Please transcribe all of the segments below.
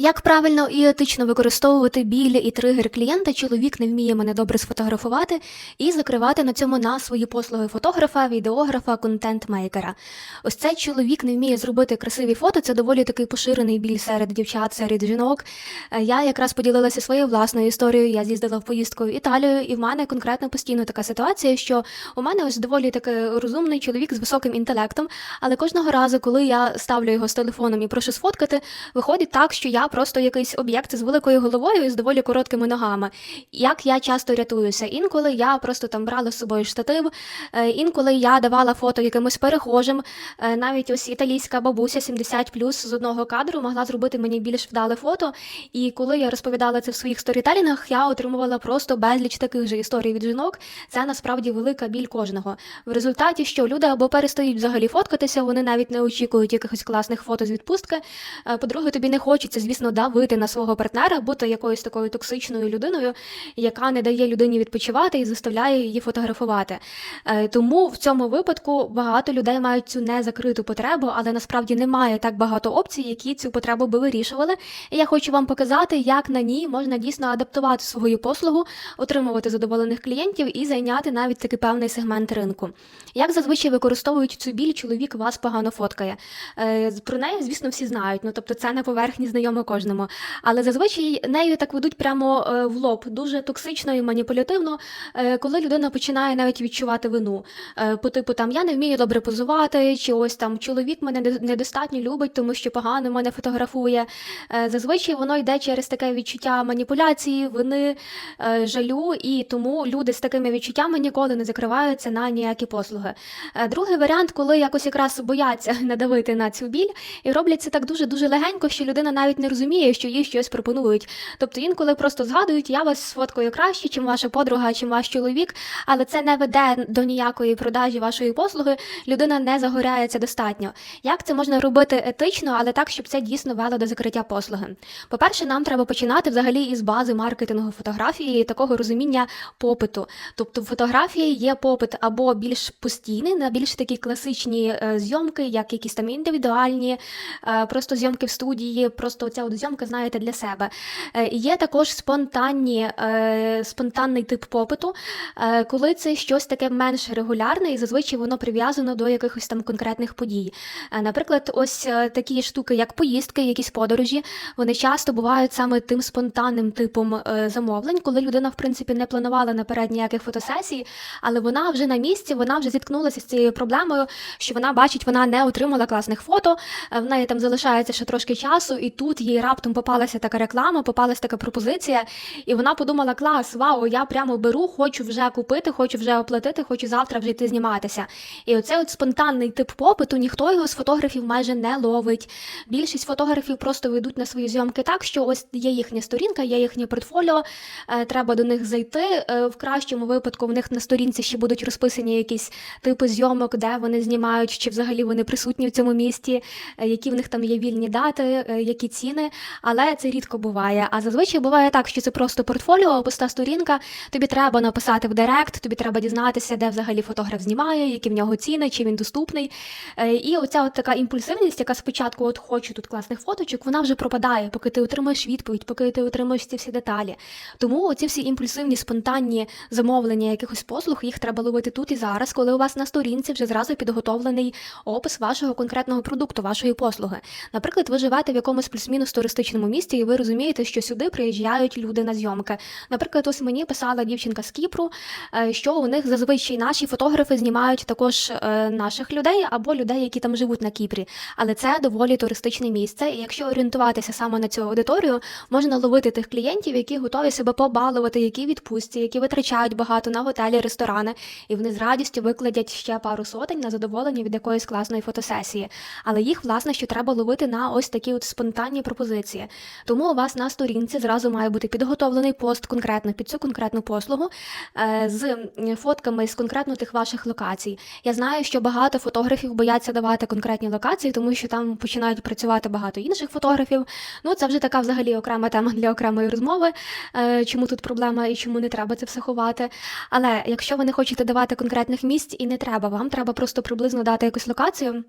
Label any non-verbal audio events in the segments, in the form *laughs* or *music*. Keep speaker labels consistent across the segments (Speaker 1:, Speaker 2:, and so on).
Speaker 1: Як правильно і етично використовувати біль і тригер клієнта, чоловік не вміє мене добре сфотографувати і закривати на цьому на свої послуги фотографа, відеографа, контент-мейкера. Ось цей чоловік не вміє зробити красиві фото. Це доволі такий поширений біль серед дівчат, серед жінок. Е, Я якраз поділилася своєю власною історією. Я з'їздила в поїздку в Італію, і в мене конкретно постійно така ситуація, що у мене ось доволі такий розумний чоловік з високим інтелектом, але кожного разу, коли я ставлю його з телефоном і прошу сфоткати, виходить так, що я просто якийсь об'єкт з великою головою і з доволі короткими ногами. Як я часто рятуюся, інколи я просто там брала з собою штатив, е, інколи я давала фото якимось перехожим. Е, Навіть ось італійська бабуся 70 з одного кадру могла зробити мені більш вдале фото. І коли я розповідала це в своїх сторітелінгах, я отримувала просто безліч таких же історій від жінок. Це насправді велика біль кожного. В результаті, що люди або перестають взагалі фоткатися, вони навіть не очікують якихось класних фото з відпустки. Е, По-друге, тобі не хочеться, звісно, давити на свого партнера, бути якоюсь такою токсичною людиною, яка не дає людині відпочивати і заставляє її фотографувати. Е, Тому в цьому випадку багато людей мають цю незакриту потребу, але насправді немає так багато опцій, які цю потребу би вирішували. І я хочу вам показати, як на ній можна дійсно адаптувати свою послугу, отримувати задоволених клієнтів і зайняти навіть такий певний сегмент ринку. Як зазвичай використовують цю біль, чоловік вас погано фоткає. Е, Про неї, звісно, всі знають. Ну тобто це на поверхні знайомо кожному. Але зазвичай нею так ведуть прямо е, в лоб, дуже токсично і маніпулятивно, е, коли людина починає навіть відчувати вину. Е, По типу там я не вмію добре позувати, чи ось там чоловік мене недостатньо любить, тому що погано мене фотографує. Зазвичай воно йде через таке відчуття маніпуляції, вини, жалю, і тому люди з такими відчуттями ніколи не закриваються на ніякі послуги. Другий варіант, коли якось якраз бояться *laughs* надавити на цю біль, і роблять це так дуже дуже легенько, що людина навіть не розуміє, що їй щось пропонують. Тобто інколи просто згадують, я вас сфоткаю краще, чим ваша подруга, чим ваш чоловік, але це не веде до ніякої продажі вашої послуги. Людина не загоряється достатньо. Як це можна робити етично, але так, щоб це дійсно вело до закриття послуги? По-перше, нам треба починати взагалі із бази маркетингу фотографії і такого розуміння попиту. Тобто в фотографії є попит або більш постійний на більш такі класичні е, зйомки, як якісь там індивідуальні, е, просто зйомки в студії, просто ця зйомка, знаєте, для себе. Е, Є також спонтанні, е, спонтанний тип попиту, е, коли це щось таке менш регулярне, і зазвичай воно прив'язано до якихось там конкретних подій. Наприклад, ось такі штуки, як поїздки, якісь подорожі, вони часто бувають саме тим спонтанним типом замовлень, коли людина, в принципі, не планувала наперед ніяких фотосесій, але вона вже на місці, вона вже зіткнулася з цією проблемою, що вона бачить, вона не отримала класних фото, в неї там залишається ще трошки часу, і тут раптом попалася така реклама, попалася така пропозиція, і вона подумала: клас, вау, я прямо беру, хочу вже купити, хочу вже оплатити, хочу завтра вже йти зніматися. І оцей от спонтанний тип попиту, ніхто його з фотографів майже не ловить. Більшість фотографів просто ведуть на свої зйомки так, що ось є їхня сторінка, є їхнє портфоліо, е, треба до них зайти. Е, В кращому випадку в них на сторінці ще будуть розписані якісь типи зйомок, де вони знімають, чи взагалі вони присутні в цьому місті, е, які в них там є вільні дати, які ціни. Але це рідко буває. А зазвичай буває так, що це просто портфоліо, пуста сторінка. Тобі треба написати в Директ, тобі треба дізнатися, де взагалі фотограф знімає, які в нього ціни, чи він доступний. Е, І оця от така імпульсивність, яка спочатку от хочу тут класних фоточок, вона вже пропадає, поки ти отримаєш відповідь, поки ти отримуєш ці всі деталі. Тому оці всі імпульсивні, спонтанні замовлення якихось послуг, їх треба ловити тут і зараз, коли у вас на сторінці вже зразу підготовлений опис вашого конкретного продукту, вашої послуги. Наприклад, ви живете в якомусь плюс-мінус туристичному місті, і ви розумієте, що сюди приїжджають люди на зйомки. Наприклад, ось мені писала дівчинка з Кіпру, е, що у них зазвичай наші фотографи знімають також е, наших людей або людей, які там живуть на Кіпрі. Але це доволі туристичне місце. І якщо орієнтуватися саме на цю аудиторію, можна ловити тих клієнтів, які готові себе побалувати, які відпустці, які витрачають багато на готелі, ресторани, і вони з радістю викладять ще пару сотень на задоволення від якоїсь класної фотосесії. Але їх, власне, що треба ловити на ось такі от спонтанні пропозиції. Тому у вас на сторінці зразу має бути підготовлений пост конкретно під цю конкретну послугу е, з фотками з конкретно тих ваших локацій. Я знаю, що багато фотографів бояться давати конкретні локації, тому що там починають працювати багато інших фотографів. Ну, це вже така взагалі окрема тема для окремої розмови, е, чому тут проблема і чому не треба це все ховати. Але якщо ви не хочете давати конкретних місць і не треба, вам треба просто приблизно дати якусь локацію.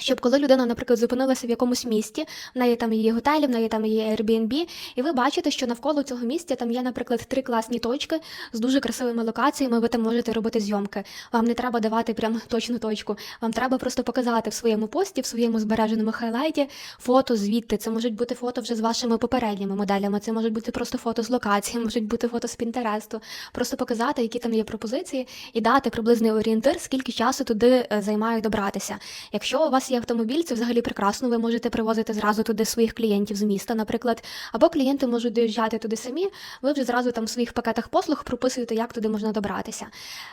Speaker 1: Щоб коли людина, наприклад, зупинилася в якомусь місті, в неї там є готелі, в неї там є Airbnb, і ви бачите, що навколо цього місця там є, наприклад, три класні точки з дуже красивими локаціями. Ви там можете робити зйомки. Вам не треба давати прям точну точку. Вам треба просто показати в своєму пості, в своєму збереженому хайлайті фото звідти. Це можуть бути фото вже з вашими попередніми моделями. Це можуть бути просто фото з локації, *laughs* можуть бути фото з Пінтересту. Просто показати, які там є пропозиції, і дати приблизний орієнтир, скільки часу туди е, займає добратися. Якщо у вас є автомобіль, це взагалі прекрасно. Ви можете привозити зразу туди своїх клієнтів з міста, наприклад, або клієнти можуть доїжджати туди самі. Ви вже зразу там в своїх пакетах послуг прописуєте, як туди можна добратися.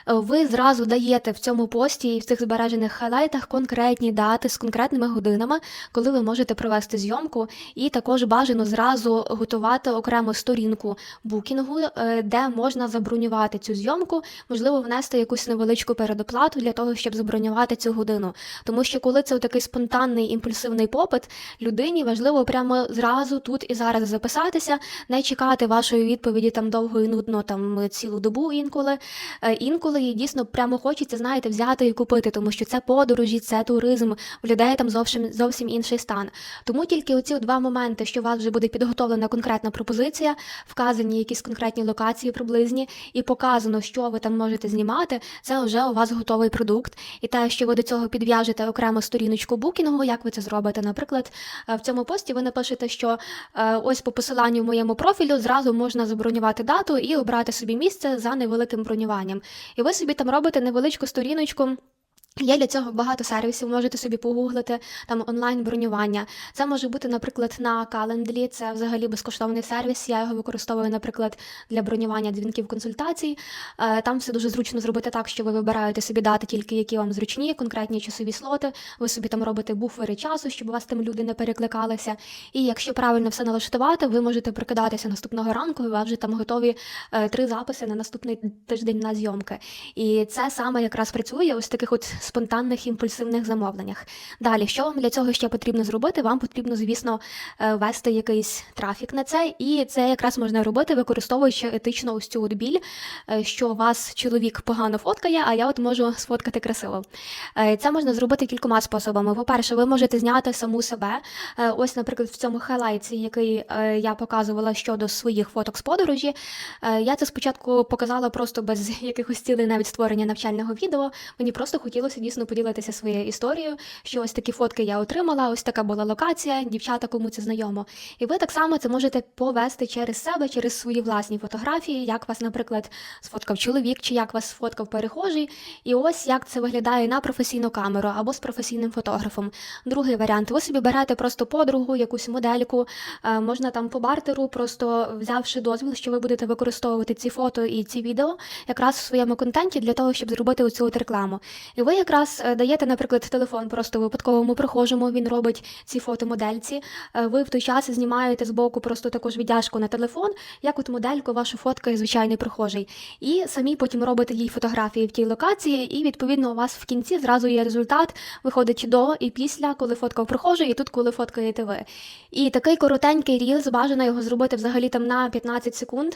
Speaker 1: Е, Ви зразу даєте в цьому пості і в цих збережених хайлайтах конкретні дати з конкретними годинами, коли ви можете провести зйомку, і також бажано зразу готувати окрему сторінку букінгу, е, де можна забронювати цю зйомку, можливо, внести якусь невеличку передоплату для того, щоб забронювати цю годину. Тому що коли це такий спонтанний імпульсивний попит, людині важливо прямо зразу тут і зараз записатися, не чекати вашої відповіді там довго і нудно, там цілу добу інколи. Е, Інколи їй дійсно прямо хочеться, знаєте, взяти і купити, тому що це подорожі, це туризм, в людей там зовсім зовсім інший стан. Тому тільки оці два моменти, що у вас вже буде підготовлена конкретна пропозиція, вказані якісь конкретні локації приблизні, і показано, що ви там можете знімати, це вже у вас готовий продукт. І те, що ви до цього підв'яжете окремо сторіночку букінгу, як ви це зробите. Наприклад, е, в цьому пості ви напишете, що е, ось по посиланню в моєму профілю зразу можна забронювати дату і обрати собі місце за невеликим бронюванням. І ви собі там робите невеличку сторіночку. Є для цього багато сервісів, можете собі погуглити там онлайн бронювання. Це може бути, наприклад, на Calendly, це взагалі безкоштовний сервіс. Я його використовую, наприклад, для бронювання дзвінків консультацій. Е, Там все дуже зручно зробити так, що ви вибираєте собі дати тільки які вам зручні, конкретні часові слоти. Ви собі там робите буфери часу, щоб у вас там люди не перекликалися. І якщо правильно все налаштувати, ви можете прикидатися наступного ранку, і у вас вже там готові е, три записи на наступний тиждень на зйомки. І це саме якраз працює ось таких от спонтанних імпульсивних замовленнях. Далі, що вам для цього ще потрібно зробити? Вам потрібно, звісно, е, вести якийсь трафік на це, і це якраз можна робити, використовуючи етично ось цю от біль, е, що вас чоловік погано фоткає, а я от можу сфоткати красиво. Е, Це можна зробити кількома способами. По-перше, ви можете зняти саму себе. Ось, наприклад, в цьому хайлайті, який я показувала щодо своїх фоток з подорожі. Я це спочатку показала просто без *laughs* якихось цілей навіть створення навчального відео. Мені просто хотілося дійсно поділитися своєю історією, що ось такі фотки я отримала, ось така була локація, дівчата, кому це знайомо. І ви так само це можете повести через себе, через свої власні фотографії, як вас, наприклад, сфоткав чоловік, чи як вас сфоткав перехожий. І ось як це виглядає на професійну камеру або з професійним фотографом. Другий варіант: ви собі берете просто подругу, якусь модельку, е, можна там по бартеру, просто взявши дозвіл, що ви будете використовувати ці фото і ці відео якраз в своєму контенті для того, щоб зробити оцю от рекламу. І ви якраз е, даєте, наприклад, телефон просто випадковому прохожому, він робить ці фотомодельці. Е, Ви в той час знімаєте з боку просто також віддяжку на телефон, як от модельку вашу фоткає звичайний прохожий. І самі потім робите їй фотографії в тій локації, і відповідно у вас в кінці зразу є результат, виходить до і після, коли фоткав прохожий, і тут, коли фоткаєте ви. І такий коротенький рілз, бажано його зробити взагалі там на 15 секунд.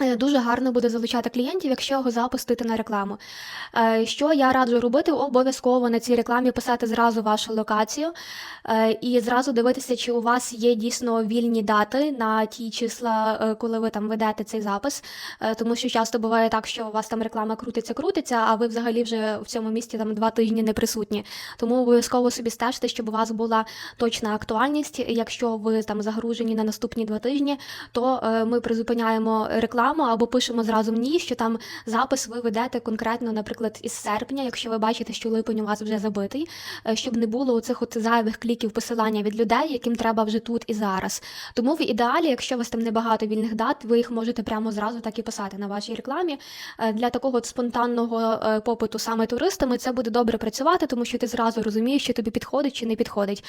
Speaker 1: Е, Дуже гарно буде залучати клієнтів, якщо його запустити на рекламу. Е, Що я раджу робити? Обов'язково на цій рекламі писати зразу вашу локацію е, і зразу дивитися, чи у вас є дійсно вільні дати на ті числа, коли ви там ведете цей запис. Тому що часто буває так, що у вас там реклама крутиться, крутиться, а ви взагалі вже в цьому місті там два тижні не присутні. Тому обов'язково собі стежте, щоб у вас була точна актуальність. Якщо ви там загружені на наступні два тижні, то ми призупиняємо рекламу або пишемо зразу ні, що там запис ви ведете конкретно, наприклад, із серпня, якщо ви бачите, що липень у вас вже забитий, е, щоб не було оцих от зайвих кліків посилання від людей, яким треба вже тут і зараз. Тому в ідеалі, якщо у вас там небагато вільних дат, ви їх можете прямо зразу так і писати на вашій рекламі. Е, Для такого от спонтанного е, попиту саме туристами це буде добре працювати, тому що ти зразу розумієш, що тобі підходить чи не підходить.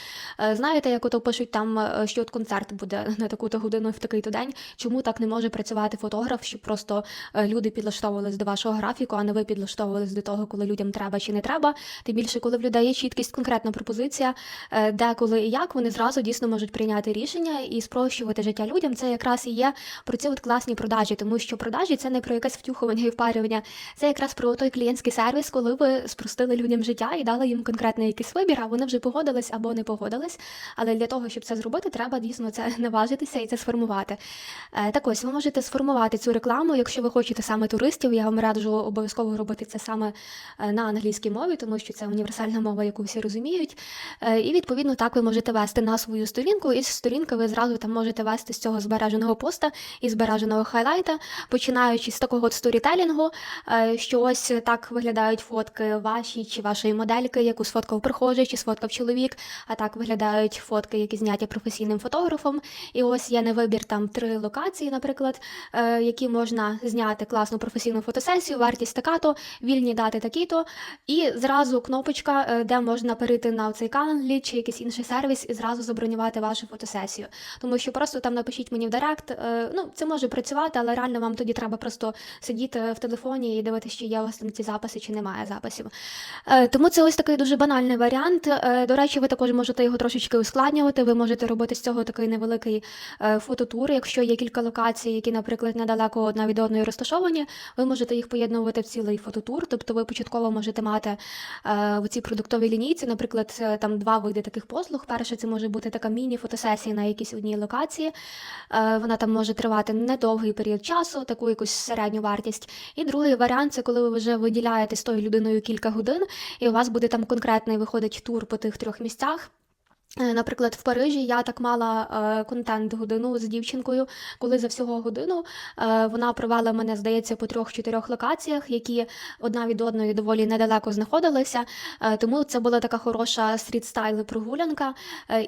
Speaker 1: Знаєте, як ото пишуть там, що от концерт буде *laughs* на таку-то годину в такий-то день, чому так не може працювати фотограф? Фотограф, щоб просто е, люди підлаштовувались до вашого графіку, а не ви підлаштовувались до того, коли людям треба чи не треба. Тим більше, коли в людей є чіткість, конкретна пропозиція, е, де, коли і як, вони зразу дійсно можуть прийняти рішення і спрощувати життя людям. Це якраз і є про ці от класні продажі, тому що продажі це не про якесь втюхування і впарювання, це якраз про той клієнтський сервіс, коли ви спростили людям життя і дали їм конкретний якийсь вибір, а вони вже погодились або не погодились. Але для того, щоб це зробити, треба дійсно це наважитися і це сформувати. Е, Так ось ви можете сформувати цю рекламу, якщо ви хочете саме туристів. Я вам раджу обов'язково робити це саме е, на англійській мові, тому що це універсальна мова, яку всі розуміють. Е, І відповідно так ви можете вести на свою сторінку, і з сторінки ви зразу там можете вести з цього збереженого поста і збереженого хайлайта, починаючи з такого сторітелінгу, е, що ось так виглядають фотки ваші чи вашої модельки, яку сфоткав прихожий чи сфоткав чоловік. А так виглядають фотки, які зняті професійним фотографом. І ось є на вибір там три локації, наприклад, які можна зняти класну професійну фотосесію, вартість така-то, вільні дати такі-то, і зразу кнопочка, е, де можна перейти на цей Calendly чи якийсь інший сервіс і зразу забронювати вашу фотосесію. Тому що просто там напишіть мені в Директ. е, Ну, це може працювати, але реально вам тоді треба просто сидіти в телефоні і дивитися, чи є у вас там ці записи, чи немає записів. Е, Тому це ось такий дуже банальний варіант. До речі, ви також можете його трошечки ускладнювати. Ви можете робити з цього такий невеликий фототур. Якщо є кілька локацій, які, наприклад, недалеко одна від одної розташовані, ви можете їх поєднувати в цілий фототур. Тобто ви початково можете мати е, в цій продуктовій лінійці, наприклад, е, там два види таких послуг. Перше, це може бути така міні-фотосесія на якійсь одній локації. Е, Вона там може тривати недовгий період часу, таку якусь середню вартість. І другий варіант це коли ви вже виділяєте з тою людиною кілька годин, і у вас буде там конкретний виходить тур по тих трьох місцях. Е, Наприклад, в Парижі я так мала е, контент годину з дівчинкою, коли за всього годину е, вона провела мене, здається, по трьох-чотирьох локаціях, які одна від одної доволі недалеко знаходилися. Тому це була така хороша стріт-стайл прогулянка.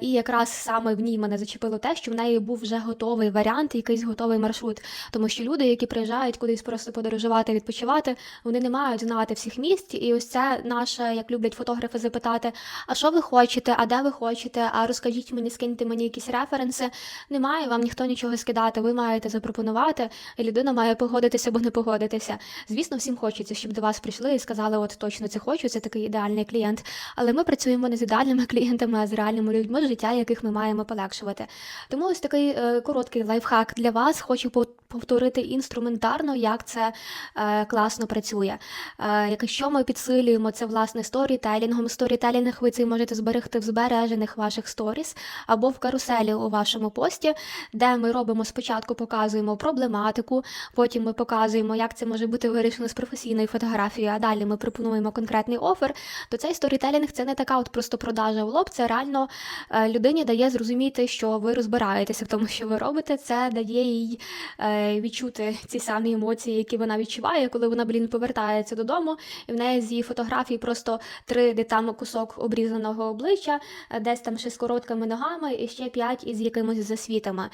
Speaker 1: І якраз саме в ній мене зачепило те, що в неї був вже готовий варіант, якийсь готовий маршрут. Тому що люди, які приїжджають кудись просто подорожувати, відпочивати, вони не мають знати всіх місць. І ось це наше, як люблять фотографи, запитати: а що ви хочете, а де ви хочете? А розкажіть мені, скиньте мені якісь референси. Немає вам ніхто нічого скидати. Ви маєте запропонувати, і людина має погодитися або не погодитися. Звісно, всім хочеться, щоб до вас прийшли і сказали, от точно це хочу, це такий ідеальний клієнт. Але ми працюємо не з ідеальними клієнтами, а з реальними людьми, життя яких ми маємо полегшувати. Тому ось такий е, короткий лайфхак для вас. Хочу повторити інструментарно, як це е, класно працює. Е, якщо ми підсилюємо це власне сторітелінгом, сторітелінг ви цей можете зберегти в збережених ваших сторіс або в каруселі у вашому пості, де ми робимо спочатку, показуємо проблематику, потім ми показуємо, як це може бути вирішено з професійною фотографією, а далі ми пропонуємо конкретний офер. То цей сторітелінг це не така от просто продажа в лоб, це реально е, людині дає зрозуміти, що ви розбираєтеся в тому, що ви робите. Це дає їй е, відчути ці самі емоції, які вона відчуває, коли вона, блін, повертається додому, і в неї з її фотографій просто три, де там кусок обрізаного обличчя, е, десь там ще з короткими ногами, і ще п'ять із якимось засвітами.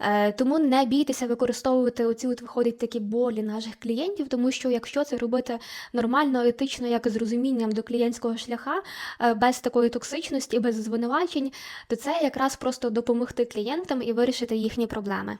Speaker 1: Е, тому не бійтеся використовувати оці от виходить такі болі наших клієнтів, тому що якщо це робити нормально, етично, як з розумінням до клієнтського шляха, е, без такої токсичності, без звинувачень, то це якраз просто допомогти клієнтам і вирішити їхні проблеми.